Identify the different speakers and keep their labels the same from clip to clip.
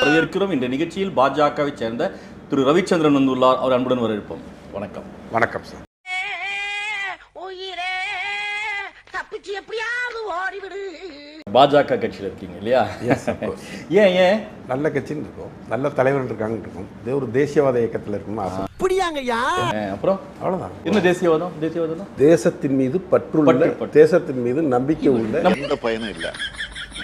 Speaker 1: வரவேற்கிறோம் இந்த நிகழ்ச்சியில் பாஜகவை சேர்ந்த திரு ரவிச்சந்திரன் வந்துள்ளார். அவர் அன்புடன் வரவேற்போம். வணக்கம்.
Speaker 2: வணக்கம் சார்.
Speaker 1: பாஜக கட்சியில் இருக்கீங்க இல்லையா. ஏன் ஏன்?
Speaker 2: நல்ல கட்சின்னு இருக்கும். நல்ல தலைவர் இருக்காங்கன்னு இருக்கும். இது ஒரு தேசியவாத இயக்கத்தில் இருக்கணும்னு ஆசை.
Speaker 1: அப்புறம்?
Speaker 2: அவ்வளோதான்
Speaker 1: என்ன தேசியவாதம்? தேசியவாதம்
Speaker 2: தேசத்தின் மீது பற்றுள்ள
Speaker 1: பற்று, பற்று.
Speaker 2: தேசத்தின் மீது நம்பிக்கை உள்ள
Speaker 3: எந்த பயனும் இல்லை.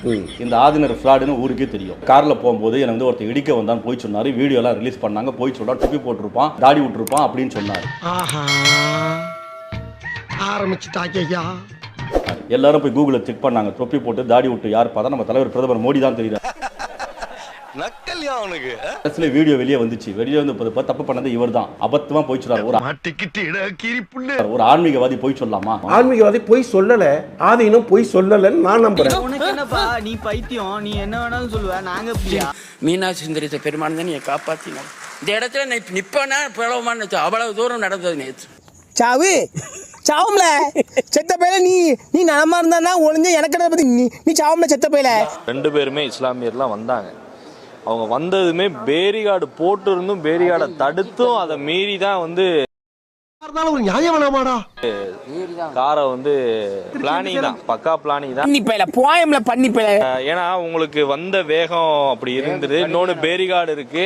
Speaker 1: இந்த ஆதினர் ஃப்ராடுன்னு ஊருக்கே தெரியும். கார்ல போகும்போது எனக்கு வந்து ஒருத்தர் இடிக்க வந்தான் போய் சொன்னாரு. வீடியோ எல்லாம் ரிலீஸ் பண்ணாங்க. போய் சொல்றா டுப்பி போட்டிருப்பான் தாடி விட்டுருப்பான் அப்படின்னு சொன்னாரு.
Speaker 4: ஆஹா. ஆரம்பிச்சுட்டாக்கையா
Speaker 1: எல்லாரும் போய் கூகுளில் செக் பண்ணாங்க. தொப்பி போட்டு தாடி விட்டு யார் பார்த்தா நம்ம தலைவர் பிரதமர் மோடி தான் தெரியுது.
Speaker 3: நக்கல்யா அவனுக்கு
Speaker 1: கடைசியில் வீடியோ வெளியே வந்துச்சு. வெளியே வந்து இப்ப தப்பு பண்ணது இவர் தான் அபத்தமா போய் சொல்றாரு. ஒரு
Speaker 3: மாட்டிக்கிட்டு இட கீரி புல்லு.
Speaker 1: ஒரு ஆன்மீகவாதி போய் சொல்லலாமா
Speaker 2: ஆன்மீகவாதி பொய் சொல்லல. ஆதீனம் பொய் சொல்லலைன்னு நான் நம்புறேன்.
Speaker 5: உனக்கு என்னப்பா? நீ பைத்தியம். நீ என்ன வேணாலும் சொல்லுவ. நாங்க
Speaker 6: மீனாட்சி சுந்தரத்தை பெருமான் தான் நீ காப்பாத்தினார். இந்த இடத்துல நீ நிப்பனா பிளவமான்னு அவ்வளவு தூரம் நடந்தது நேற்று.
Speaker 4: சாவு சாவும்ல. செத்த பையல நீ நீ நலமா இருந்தா ஒளிஞ்ச எனக்கு என்ன பத்தி நீ நீ சாவும்ல செத்த பையல.
Speaker 7: ரெண்டு பேருமே இஸ்லாமியர்லாம் வந்தாங்க. அவங்க வந்ததுமே பேரிகார்டு போட்டு இருந்தும் பேரிகார்டை தடுத்தும் அதை மீறி தான் வந்து
Speaker 4: ஒரு நியாயம் வேணாமாடா?
Speaker 7: காரை வந்து பிளானிங் தான். பக்கா பிளானிங் தான்.
Speaker 4: பண்ணி பையல போயம்ல
Speaker 7: ஏன்னா உங்களுக்கு வந்த வேகம் அப்படி இருந்தது. இன்னொன்னு பேரிகார்டு இருக்கு.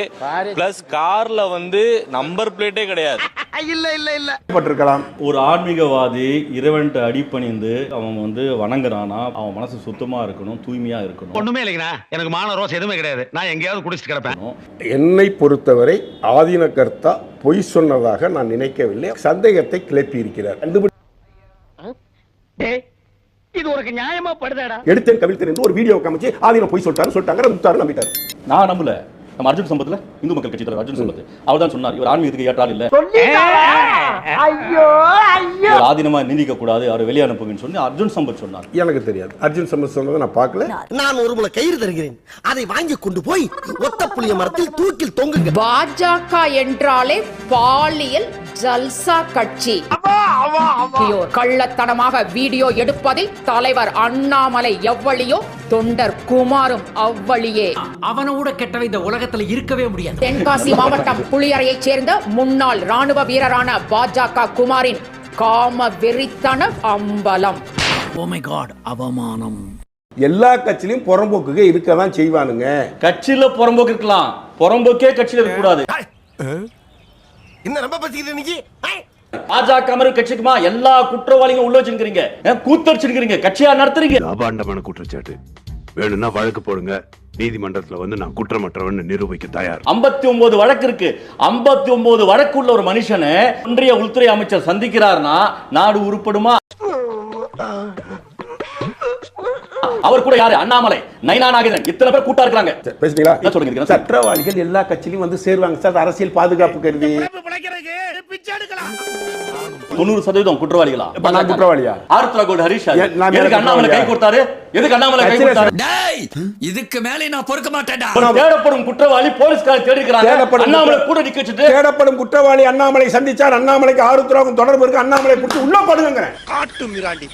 Speaker 7: பிளஸ் கார்ல வந்து நம்பர் பிளேட்டே கிடையாது.
Speaker 2: பட்டிருக்கலாம்
Speaker 1: ஒரு ஆன்மீகவாதி இறைவன்ட்டு அடிபணிந்து அவன் வந்து வணங்குறானா அவன் மனசு சுத்தமா இருக்கணும் தூய்மையா இருக்கணும்.
Speaker 8: ஒண்ணுமே இல்லைங்கண்ணா. எனக்கு மான ரோஸ் எதுவுமே கிடையாது. நான் எங்கேயாவது குடிச்சிட்டு கிடப்பேன்.
Speaker 2: என்னை பொறுத்தவரை ஆதீன கர்த்தா பொய் சொன்னதாக நான் நினைக்கவில்லை. சந்தேகத்தை கிளப்பி இருக்கிறார்.
Speaker 9: இது உனக்கு நியாயமா படுதாடா?
Speaker 2: எடுத்தேன் கவிழ்த்தேன் ஒரு வீடியோ காமிச்சு ஆதீனம் பொய் சொல்லிட்டாரு சொல்லிட்டாங்க நம்பிட்டாரு.
Speaker 1: நான் நம்பல. நம்ம அர்ஜுன் சம்பத்ல இந்து மக்கள் கட்சி தலைவர் அர்ஜுன் சம்பத். அவர் தான் சொன்னார் இவர் ஆன்மீகத்துக்கு ஏற்றால் இல்ல.
Speaker 9: ஐயோ ஐயோ.
Speaker 1: இவர் ஆதீனமா நிந்திக்க கூடாது அவர் வெளியே அனுப்புங்கன்னு சொல்லி அர்ஜுன் சம்பத் சொன்னார்.
Speaker 2: எனக்கு தெரியாது. அர்ஜுன் சம்பத் சொன்னதை நான் பார்க்கல.
Speaker 4: நான் ஒரு முளை கயிறு தருகிறேன். அதை வாங்கி கொண்டு போய் ஒத்த புளிய மரத்தில் தூக்கில் தொங்குங்க
Speaker 10: பாஜக என்றாலே பாலியல் ஜல்சா கட்சி. கள்ளத்தனமாக வீடியோ எடுப்பதில் தலைவர் அண்ணாமலை எவ்வளியோ தொண்டர் குமாரும் அவ்வளியே
Speaker 5: அவனை விட கெட்டவை இந்த உலகத்துல இருக்கவே முடியாது.
Speaker 10: தென்காசி மாவட்டம் புளியரையைச் சேர்ந்த முன்னாள் ராணுவ வீரரான பாஜக குமாரின் காம வெறித்தன அம்பலம்.
Speaker 5: ஓ மை காட் அவமானம்.
Speaker 2: எல்லா கட்சியிலும் புறம்போக்குக இருக்க தான் செய்வானுங்க.
Speaker 1: கட்சியில புறம்போக்கு இருக்கலாம். புறம்போக்கே கட்சியில இருக்க கூடாது
Speaker 4: என்ன ரொம்ப பசிக்குது இன்னைக்கு?
Speaker 1: பாஜக மாதிரி கட்சிக்குமா எல்லா குற்றவாளிகளும் உள்ள வச்சிருக்கீங்க கூத்தடிச்சிருக்கீங்க கட்சியா நடத்துறீங்க?
Speaker 11: அபாண்டமான குற்றச்சாட்டு. வேணும்னா வழக்கு போடுங்க. நீதிமன்றத்துல வந்து நான் குற்றமற்றவன் நிரூபிக்க தயார்.
Speaker 1: ஐம்பத்தி ஒன்பது வழக்கு இருக்கு. ஐம்பத்தி ஒன்பது வழக்கு உள்ள ஒரு மனுஷனை ஒன்றிய உள்துறை அமைச்சர் சந்திக்கிறார்னா நாடு உருப்படுமா? அவர் கூட யாரு? அண்ணாமலை. நைனா நாகேந்திரன். இத்தனை பேர் கூட்டா இருக்கிறாங்க.
Speaker 2: பேசுறீங்களா?
Speaker 1: சொல்லுங்க.
Speaker 2: சட்டவாளிகள் எல்லா கட்சியிலும் வந்து சேருவாங்க. சார் அரசியல் பாதுகாப்பு கருதி.
Speaker 1: தொண்ணூறு சதவீதம் குற்றவாளிகளா?
Speaker 2: இப்ப நான் குற்றவாளியா?
Speaker 1: ஆருத்ரா கோல்டு ஹரிஷ்
Speaker 2: ஏன், நான்
Speaker 1: எதுக்கு
Speaker 2: மேல
Speaker 1: அண்ணாமலை கை
Speaker 2: குற்றவாளியா?
Speaker 1: கொடுத்தாரு? எதுக்கு அண்ணாமலை கை
Speaker 2: கட்சியில
Speaker 1: கொடுத்தாரு?
Speaker 6: டேய் இதுக்கு மேலே நான் பொறுக்க மாட்டேன்டா.
Speaker 1: தேடப்படும் குற்றவாளி போலீஸ்கார தேடி இருக்கிறாங்க
Speaker 2: தேடப்படும்
Speaker 1: அண்ணாமலை
Speaker 2: குற்ற-
Speaker 1: கூட நிக்க வச்சுட்டு
Speaker 2: தேடப்படும் குற்றவாளி அண்ணாமலை சந்திச்சார். அண்ணாமலைக்கு ஆருத்ராவுக்கும் தொடர்பு இருக்கு. அண்ணாமலை பிடிச்சி உள்ள போடுங்க
Speaker 4: காட்டு மிராண்டி.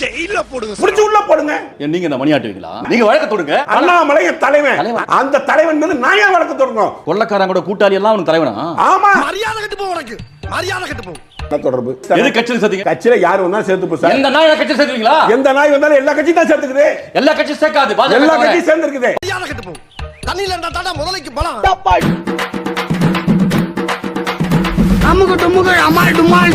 Speaker 4: ஜெயில போடுங்க
Speaker 2: பிடிச்சி உள்ள போடுங்க.
Speaker 1: ஏன் நீங்க என்ன மணியாட்டுவீங்களா? நீங்க வழக்க தொடுங்க.
Speaker 2: அண்ணாமலை தலைவன்.
Speaker 1: தலைவன்.
Speaker 2: அந்த தலைவன் மீது நான் ஏன் வழக்கு தொடங்கும்
Speaker 1: கொள்ளக்காரன் கூட கூட்டாளி எல்லாம் அவனுக்கு தலைவனா?
Speaker 2: ஆமா.
Speaker 4: மரியாதை கட்டு போ உனக்கு. மரியாதை கட்டு போ
Speaker 2: என்ன தொடர்பு?
Speaker 1: எது கட்சியில் சேர்த்தீங்க
Speaker 2: கட்சியில யார் வந்தாலும் சேர்த்து போ சார்.
Speaker 1: எந்த நாய் கட்சி சேர்த்துவீங்களா
Speaker 2: எந்த நாய் வந்தாலும் எல்லா கட்சியும் தான் சேர்த்துக்குது.
Speaker 1: எல்லா கட்சியும் சேர்க்காது
Speaker 2: எல்லா. கட்சியும் சேர்ந்துருக்குது.
Speaker 4: மரியாதை கட்டு போ தண்ணியில இருந்தா தாண்டா முதலைக்கு பலம்.
Speaker 9: அமுகு டுமுகு அமால் டுமால்.